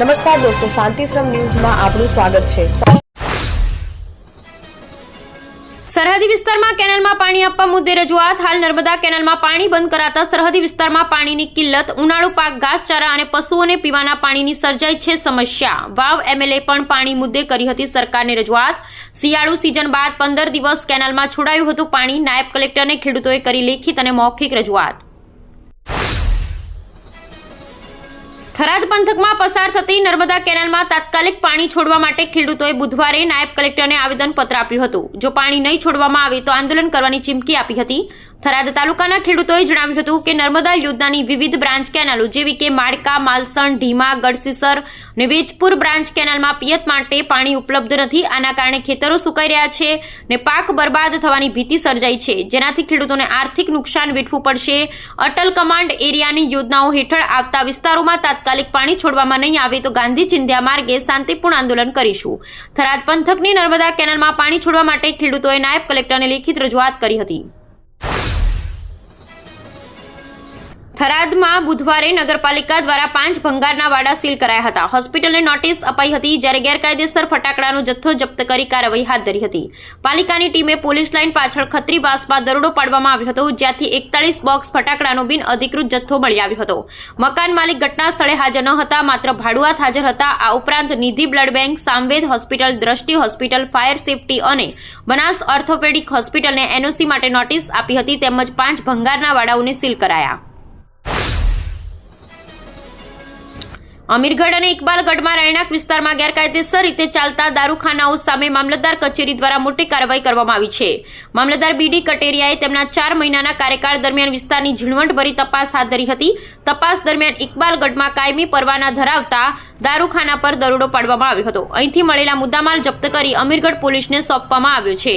નમસ્કાર દોસ્તો શાંતિશ્રમ ન્યૂઝમાં આપનું સ્વાગત છે. સરહદી વિસ્તારમાં કેનાલમાં પાણી આપવા મુદ્દે રજૂઆત. હાલ નર્મદા કેનાલમાં પાણી બંધ કરાતા સરહદી વિસ્તારમાં પાણીની કિલ્લત, ઉનાળુ પાક, ઘાસચારા અને પશુઓને પીવાના પાણીની સર્જાઈ છે સમસ્યા. વાવ એમએલએ પણ પાણી મુદ્દે કરી હતી સરકારને રજૂઆત. શિયાળુ સિઝન બાદ પંદર દિવસ કેનાલમાં છોડાયું હતું પાણી. નાયબ કલેક્ટરને ખેડૂતોએ કરી લેખિત અને મૌખિક રજૂઆત. થરાદ પંથકમાં પસાર થતી નર્મદા કેનાલમાં તાત્કાલિક પાણી છોડવા માટે ખેડૂતોએ બુધવારે નાયબ કલેક્ટરને આવેદનપત્ર આપ્યું હતું. જો પાણી નહીં છોડવામાં આવે તો આંદોલન કરવાની ચીમકી આપી હતી. થરાદ તાલુકાના ખેડૂતોએ જણાવ્યું હતું કે નર્મદા યોજનાની વિવિધ બ્રાન્ચ કેનાલો જેવી કે માળકા માલસણ, ઢીમા, ગઢસીસર અને વેજપુર બ્રાન્ચ કેનાલમાં પિયત માટે પાણી ઉપલબ્ધ નથી. આના કારણે ખેતરો સુકાઈ રહ્યા છે ને પાક બરબાદ થવાની ભીતિ સર્જાઈ છે. જેનાથી ખેડૂતોને આર્થિક નુકસાન વેઠવું પડશે. અટલ કમાન્ડ એરિયાની યોજનાઓ હેઠળ આવતા વિસ્તારોમાં તાત્કાલિક પાણી છોડવામાં નહીં આવે તો ગાંધી ચિંધ્યા માર્ગે શાંતિપૂર્ણ આંદોલન કરીશું. થરાદ પંથકની નર્મદા કેનાલમાં પાણી છોડવા માટે ખેડૂતોએ નાયબ કલેક્ટરને લેખિત રજૂઆત કરી હતી. થરાદમાં બુધવારે નગરપાલિકા દ્વારા પાંચ ભંગારના વાડા સીલ કરાયા હતા. હોસ્પિટલને નોટિસ અપાઈ હતી જ્યારે ગેરકાયદેસર ફટાકડાનો જથ્થો જપ્ત કરી કાર્યવાહી હાથ ધરી હતી. પાલિકાની ટીમે પોલીસ લાઇન પાછળ ખત્રી બાસમાં દરોડો પાડવામાં આવ્યો હતો, જ્યાંથી એકતાળીસ બોક્સ ફટાકડાનો બિન અધિકૃત જથ્થો મળી આવ્યો હતો. મકાન માલિક ઘટના સ્થળે હાજર ન હતા, માત્ર ભાડુઆત હાજર હતા. આ ઉપરાંત Nidhi blood bank, Samved hospital, Drishti hospital, fire safety અને બનાસ ઓર્થોપેડિક હોસ્પિટલને એનઓસી માટે નોટિસ આપી હતી, તેમજ પાંચ ભંગારના વાડાઓને સીલ કરાયા. અમીરગઢ અને ઇકબાલગઢમાં રહેણાંક વિસ્તારમાં ગેરકાયદેસર રીતે ચાલતા દારૂખાનાઓ સામે મામલતદાર કચેરી દ્વારા મોટી કાર્યવાહી કરવામાં આવી છે. મામલતદાર બીડી કટેરિયાએ તેમના ચાર મહિનાના કાર્યકાળ દરમિયાન વિસ્તારની ઝીણવટભરી તપાસ હાથ ધરી હતી. તપાસ દરમિયાન ઇકબાલગઢમાં કાયમી પરવાના ધરાવતા દારૂખાના પર દરોડો પાડવામાં આવ્યો હતો. અહીંથી મળેલા મુદ્દામાલ જપ્ત કરી અમીરગઢ પોલીસને સોંપવામાં આવ્યો છે.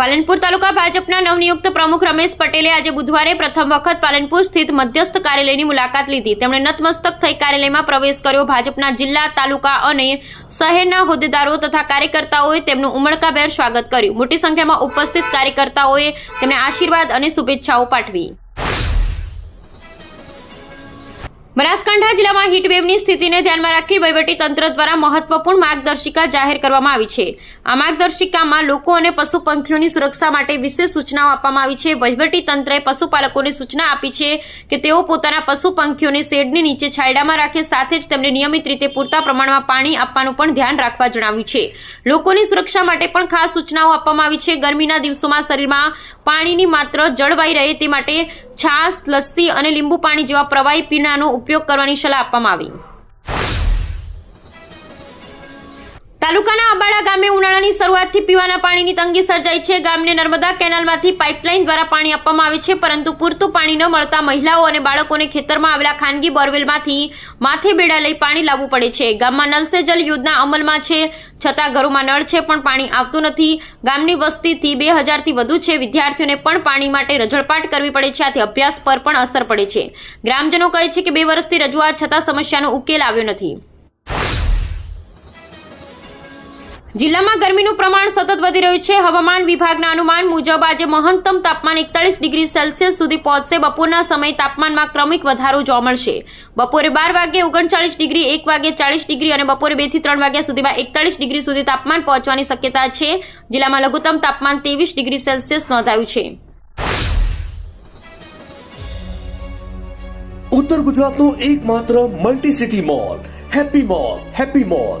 પાલનપુર તાલુકા ભાજપના નવનિયુક્ત પ્રમુખ રમેશ પટેલે આજે બુધવારે પ્રથમ વખત પાલનપુર સ્થિત મધ્યસ્થ કાર્યાલયની મુલાકાત લીધી. તેમણે નતમસ્તક થઈ કાર્યાલયમાં પ્રવેશ કર્યો. ભાજપના જિલ્લા, તાલુકા અને શહેરના હોદ્દેદારો તથા કાર્યકર્તાઓએ તેમનું ઉમળકાભેર સ્વાગત કર્યું. મોટી સંખ્યામાં ઉપસ્થિત કાર્યકર્તાઓએ તેમને આશીર્વાદ અને શુભેચ્છાઓ પાઠવી. બનાસકાંઠા જિલ્લામાં હીટવેવની સ્થિતિને ધ્યાનમાં રાખી તંત્ર દ્વારા મહત્વપૂર્ણ માર્ગદર્શિકા જાહેર કરવામાં આવી છે. આ માર્ગદર્શિકામાં લોકો અને પશુ પંખીઓની સુરક્ષા માટે વિશેષ સૂચનાઓ આપવામાં આવી છે. તંત્રએ પશુપાલકોને સૂચના આપી છે કે તેઓ પોતાના પશુ પંખીઓને શેડની નીચે છાયડામાં રાખે, સાથે જ તેમને નિયમિત રીતે પૂરતા પ્રમાણમાં પાણી આપવાનું પણ ધ્યાન રાખવા જણાવ્યું છે. લોકોની સુરક્ષા માટે પણ ખાસ સૂચનાઓ આપવામાં આવી છે. ગરમીના દિવસોમાં શરીરમાં પાણીની માત્ર જળવાઈ રહે તે માટે છાશ લસ્સી અને લીંબુ પાણી જેવા પ્રવાહી પીણાનો ઉપયોગ કરવાની સલાહ આપવામાં આવી. તાલુકાના અબાડા ગામે ઉનાળાની શરૂઆતથી પીવાના પાણીની તંગી સર્જાઈ છે. ગામને નર્મદા કેનાલમાંથી પાઇપલાઇન દ્વારા પાણી આપવામાં આવે છે, પરંતુ પૂરતું પાણી ન મળતા મહિલાઓ અને બાળકોને ખેતરમાં આવેલા ખાનગી બોરવેલમાંથી માથે બેડા લઈ પાણી લાવવું પડે છે. ગામમાં નલ જલ યોજના અમલમાં છે, છતાં ઘરોમાં નળ છે, પણ પાણી આવતું નથી. ગામની વસ્તીથી બે હજારથી વધુ છે. વિદ્યાર્થીઓને પણ પાણી માટે રજળપાટ કરવી પડે છે. આથી અભ્યાસ પર પણ અસર પડે છે. ગ્રામજનો કહે છે કે બે વર્ષથી રજૂઆત છતાં સમસ્યાનો ઉકેલ આવ્યો નથી. જિલ્લામાં ગરમીનું પ્રમાણ સતત વધી રહ્યું છે. હવામાન વિભાગના અનુમાન મુજબ આજે મહત્તમ તાપમાન એકતાલીસ ડિગ્રી સેલ્સિયસ સુધી પહોંચશે. બપોરના સમયે તાપમાનમાં ક્રમિક વધારો જોવા મળશે. બપોરે બાર વાગે ઓગણચાળીસ ડિગ્રી, એક વાગે ચાલીસ ડિગ્રી અને બપોરે બેથી ત્રણ વાગ્યા સુધીમાં એકતાલીસ ડિગ્રી સુધી તાપમાન પહોંચવાની શક્યતા છે. જિલ્લામાં લઘુત્તમ તાપમાન ત્રેવીસ ડિગ્રી સેલ્સિયસ નોંધાયું છે. ઉત્તર ગુજરાતનો એકમાત્ર multi city mall happy mall happy mall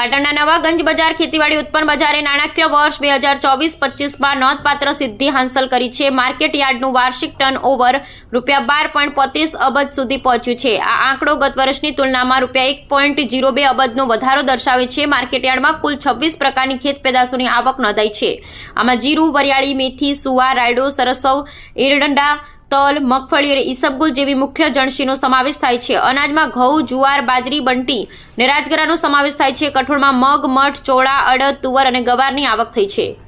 પાટણના નવા ગંજ બજાર ખેતીવાડી ઉત્પન્ન બજારે નાણાકીય વર્ષ બે હજાર ચોવીસ પચીસમાં નોંધપાત્ર સિદ્ધિ હાંસલ કરી છે. માર્કેટ યાર્ડનું વાર્ષિક ટર્ન ઓવર રૂપિયા બાર પોઈન્ટ પોત્રીસ અબજ સુધી પહોંચ્યું છે. આ આંકડો ગત વર્ષની તુલનામાં રૂપિયા એક પોઈન્ટ જીરો બે અબજનો વધારો દર્શાવે છે. માર્કેટ યાર્ડમાં કુલ છવ્વીસ પ્રકારની ખેત પેદાશોની આવક નોંધાઈ છે. આમાં જીરું, વરિયાળી, મેથી, સુવા, રાયડો, સરસવ, એરડંડા તલ, મગફળી અને ઈસબગુલ જેવી મુખ્ય જણસીનો સમાવેશ થાય છે. અનાજમાં ઘઉં, જુવાર, બાજરી, બંટી ને રાજગરાનો સમાવેશ થાય છે. કઠોળમાં મગ, મઠ, ચોળા, અડદ, તુવર અને ગવારની આવક થઈ છે.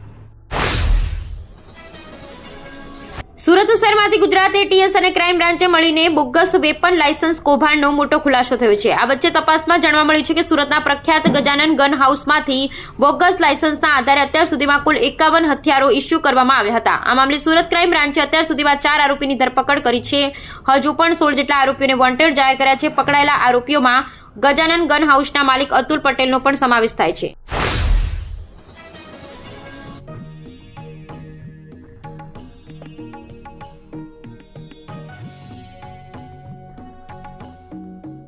સુરત શહેરમાંથી ગુજરાત એટીએસ અને ક્રાઇમ બ્રાન્ચે મળીને બોગસ વેપન લાયસન્સ કૌભાંડનો મોટો ખુલાસો થયો છે. આ વચ્ચે તપાસમાં જાણવા મળ્યું છે કે સુરતના પ્રખ્યાત ગજાનન ગન હાઉસમાંથી બોગસ લાયસન્સના આધારે અત્યાર સુધીમાં કુલ એકાવન હથિયારો ઇસ્યુ કરવામાં આવ્યા હતા. આ મામલે સુરત ક્રાઇમ બ્રાન્ચે અત્યાર સુધીમાં ચાર આરોપીની ધરપકડ કરી છે. હજુ પણ સોળ જેટલા આરોપીઓને વોન્ટેડ જાહેર કર્યા છે. પકડાયેલા આરોપીઓમાં ગજાનન ગન હાઉસના માલિક અતુલ પટેલનો પણ સમાવેશ થાય છે.